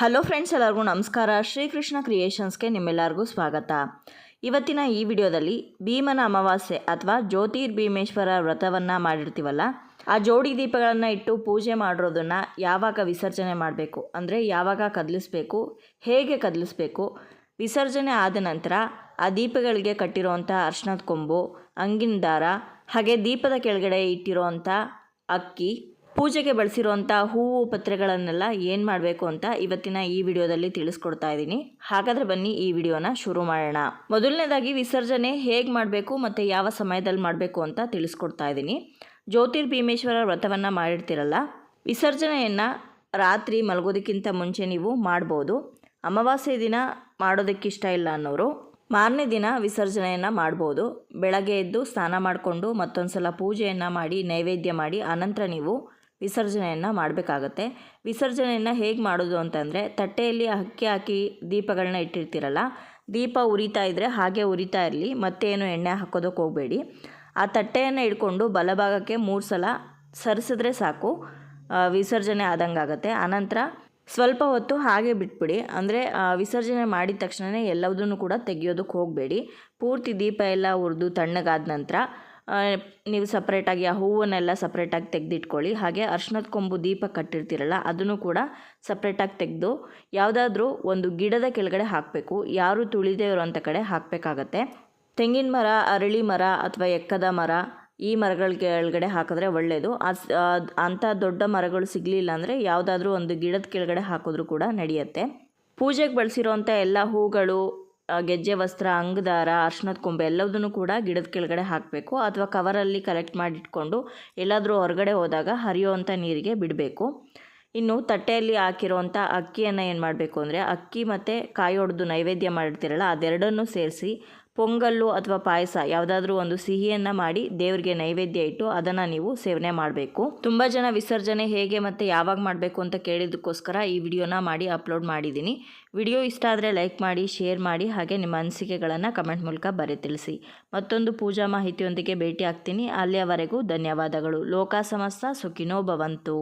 Hello friends, ಎಲ್ಲರಿಗೂ ನಮಸ್ಕಾರ. ಶ್ರೀಕೃಷ್ಣ ಕ್ರಿಯೇಷನ್ಸ್ಗೆ ನಿಮ್ಮೆಲ್ಲರಿಗೂ ಸ್ವಾಗತ. ಇವತ್ತಿನ ಈ ವಿಡಿಯೋದಲ್ಲಿ ಭೀಮನ ಅಮಾವಾಸ್ಯೆ ಅಥವಾ ಜ್ಯೋತಿರ್ಭೀಮೇಶ್ವರ ವ್ರತವನ್ನು ಮಾಡಿರ್ತೀವಲ್ಲ, ಆ ಜೋಡಿ ದೀಪಗಳನ್ನು ಇಟ್ಟು ಪೂಜೆ ಮಾಡಿರೋದನ್ನು ಯಾವಾಗ ವಿಸರ್ಜನೆ ಮಾಡಬೇಕು, ಅಂದರೆ ಯಾವಾಗ ಕದಲಿಸ್ಬೇಕು, ಹೇಗೆ ಕದಲಿಸ್ಬೇಕು, ವಿಸರ್ಜನೆ ಆದ ನಂತರ ಆ ದೀಪಗಳಿಗೆ ಕಟ್ಟಿರೋವಂಥ ಅರ್ಶನದ ಕೊಂಬು, ಅಂಗಿನ ದಾರ, ಹಾಗೆ ದೀಪದ ಕೆಳಗಡೆ ಇಟ್ಟಿರೋವಂಥ ಅಕ್ಕಿ ಪೂಜೆಗೆ ಬಳಸಿರುವಂಥ ಹೂವು ಪತ್ರೆಗಳನ್ನೆಲ್ಲ ಏನು ಮಾಡಬೇಕು ಅಂತ ಇವತ್ತಿನ ಈ ವಿಡಿಯೋದಲ್ಲಿ ತಿಳಿಸ್ಕೊಡ್ತಾ ಇದ್ದೀನಿ. ಹಾಗಾದರೆ ಬನ್ನಿ ಈ ವಿಡಿಯೋನ ಶುರು ಮಾಡೋಣ. ಮೊದಲನೇದಾಗಿ ವಿಸರ್ಜನೆ ಹೇಗೆ ಮಾಡಬೇಕು ಮತ್ತು ಯಾವ ಸಮಯದಲ್ಲಿ ಮಾಡಬೇಕು ಅಂತ ತಿಳಿಸ್ಕೊಡ್ತಾ ಇದ್ದೀನಿ. ಜ್ಯೋತಿರ್ಭೀಮೇಶ್ವರ ವ್ರತವನ್ನು ಮಾಡಿರ್ತಿರಲ್ಲ, ವಿಸರ್ಜನೆಯನ್ನು ರಾತ್ರಿ ಮಲಗೋದಕ್ಕಿಂತ ಮುಂಚೆ ನೀವು ಮಾಡ್ಬೋದು. ಅಮಾವಾಸ್ಯೆ ದಿನ ಮಾಡೋದಕ್ಕಿಷ್ಟ ಇಲ್ಲ ಅನ್ನೋರು, ಮಾರನೇ ದಿನ ವಿಸರ್ಜನೆಯನ್ನು ಮಾಡ್ಬೋದು. ಬೆಳಗ್ಗೆ ಎದ್ದು ಸ್ನಾನ ಮಾಡಿಕೊಂಡು ಮತ್ತೊಂದು ಸಲ ಪೂಜೆಯನ್ನು ಮಾಡಿ, ನೈವೇದ್ಯ ಮಾಡಿ, ಆನಂತರ ನೀವು ವಿಸರ್ಜನೆಯನ್ನು ಮಾಡಬೇಕಾಗತ್ತೆ. ವಿಸರ್ಜನೆಯನ್ನು ಹೇಗೆ ಮಾಡೋದು ಅಂತಂದರೆ, ತಟ್ಟೆಯಲ್ಲಿ ಅಕ್ಕಿ ಹಾಕಿ ದೀಪಗಳನ್ನ ಇಟ್ಟಿರ್ತೀರಲ್ಲ, ದೀಪ ಉರಿತಾ ಇದ್ದರೆ ಹಾಗೆ ಉರಿತಾ ಇರಲಿ ಮತ್ತೇನು ಎಣ್ಣೆ ಹಾಕೋದಕ್ಕೆ ಹೋಗಬೇಡಿ. ಆ ತಟ್ಟೆಯನ್ನು ಇಟ್ಕೊಂಡು ಬಲಭಾಗಕ್ಕೆ ಮೂರು ಸಲ ಸರಿಸಿದ್ರೆ ಸಾಕು ವಿಸರ್ಜನೆ ಆದಂಗೆ ಆಗುತ್ತೆ ಆನಂತರ ಸ್ವಲ್ಪ ಹೊತ್ತು ಹಾಗೆ ಬಿಟ್ಬಿಡಿ. ಅಂದರೆ ವಿಸರ್ಜನೆ ಮಾಡಿದ ತಕ್ಷಣವೇ ಎಲ್ಲದನ್ನು ಕೂಡ ತೆಗೆಯೋದಕ್ಕೆ ಹೋಗಬೇಡಿ. ಪೂರ್ತಿ ದೀಪ ಎಲ್ಲ ಉರಿದು ತಣ್ಣಗಾದ ನಂತರ ನೀವು ಸಪ್ರೇಟಾಗಿ ಆ ಹೂವನ್ನೆಲ್ಲ ಸಪ್ರೇಟಾಗಿ ತೆಗೆದಿಟ್ಕೊಳ್ಳಿ. ಹಾಗೆ ಅರ್ಶಿನದ ಕೊಂಬು ದೀಪ ಕಟ್ಟಿರ್ತೀರಲ್ಲ, ಅದನ್ನು ಕೂಡ ಸಪ್ರೇಟಾಗಿ ತೆಗೆದು ಯಾವುದಾದ್ರೂ ಒಂದು ಗಿಡದ ಕೆಳಗಡೆ ಹಾಕಬೇಕು. ಯಾರು ತುಳಿದೇ ಇರುವಂಥ ಕಡೆ ಹಾಕಬೇಕಾಗತ್ತೆ. ತೆಂಗಿನ ಮರ, ಅರಳಿ ಮರ ಅಥವಾ ಎಕ್ಕದ ಮರ, ಈ ಮರಗಳ ಕೆಳಗಡೆ ಹಾಕಿದ್ರೆ ಒಳ್ಳೆಯದು ಅಂಥ ದೊಡ್ಡ ಮರಗಳು ಸಿಗಲಿಲ್ಲ ಅಂದರೆ ಯಾವುದಾದ್ರೂ ಒಂದು ಗಿಡದ ಕೆಳಗಡೆ ಹಾಕಿದ್ರೂ ಕೂಡ ನಡೆಯುತ್ತೆ. ಪೂಜೆಗೆ ಬಳಸಿರೋಂಥ ಎಲ್ಲ ಹೂಗಳು ಗೆಜ್ಜೆ, ವಸ್ತ್ರ, ಅಂಗದಾರ, ಅರ್ಶಿನದ ಕೊಂಬೆ ಎಲ್ಲದನ್ನು ಕೂಡ ಗಿಡದ ಕೆಳಗಡೆ ಹಾಕಬೇಕು ಅಥವಾ ಕವರಲ್ಲಿ ಕಲೆಕ್ಟ್ ಮಾಡಿಟ್ಕೊಂಡು ಎಲ್ಲಾದರೂ ಹೊರಗಡೆ ಹೋದಾಗ ಹರಿಯುವಂಥ ನೀರಿಗೆ ಬಿಡಬೇಕು. ಇನ್ನು ತಟ್ಟೆಯಲ್ಲಿ ಹಾಕಿರುವಂಥ ಅಕ್ಕಿಯನ್ನು ಏನು ಮಾಡಬೇಕು ಅಂದರೆ ಅಕ್ಕಿ ಮತ್ತು ಕಾಯಿ ಹೊಡೆದು ನೈವೇದ್ಯ ಮಾಡಿರ್ತೀರಲ್ಲ ಅದೆರಡನ್ನೂ ಸೇರಿಸಿ ಪೊಂಗಲ್ಲು ಅಥವಾ ಪಾಯಸ ಯಾವುದಾದ್ರೂ ಒಂದು ಸಿಹಿಯನ್ನು ಮಾಡಿ ದೇವರಿಗೆ ನೈವೇದ್ಯ ಇಟ್ಟು ಅದನ್ನು ನೀವು ಸೇವನೆ ಮಾಡಬೇಕು. ತುಂಬ ಜನ ವಿಸರ್ಜನೆ ಹೇಗೆ ಮತ್ತು ಯಾವಾಗ ಮಾಡಬೇಕು ಅಂತ ಕೇಳಿದ್ದಕ್ಕೋಸ್ಕರ ಈ ವಿಡಿಯೋನ ಮಾಡಿ ಅಪ್ಲೋಡ್ ಮಾಡಿದ್ದೀನಿ. ವಿಡಿಯೋ ಇಷ್ಟ ಆದರೆ ಲೈಕ್ ಮಾಡಿ, ಶೇರ್ ಮಾಡಿ, ಹಾಗೆ ನಿಮ್ಮ ಅನಿಸಿಕೆಗಳನ್ನು ಕಮೆಂಟ್ ಮೂಲಕ ಬರೆ ತಿಳಿಸಿ. ಮತ್ತೊಂದು ಪೂಜಾ ಮಾಹಿತಿಯೊಂದಿಗೆ ಭೇಟಿ ಆಗ್ತೀನಿ ಅಲ್ಲಿಯವರೆಗೂ ಧನ್ಯವಾದಗಳು. ಲೋಕ ಸಮಸ್ತ ಸುಖಿನೋ ಭವಂತು.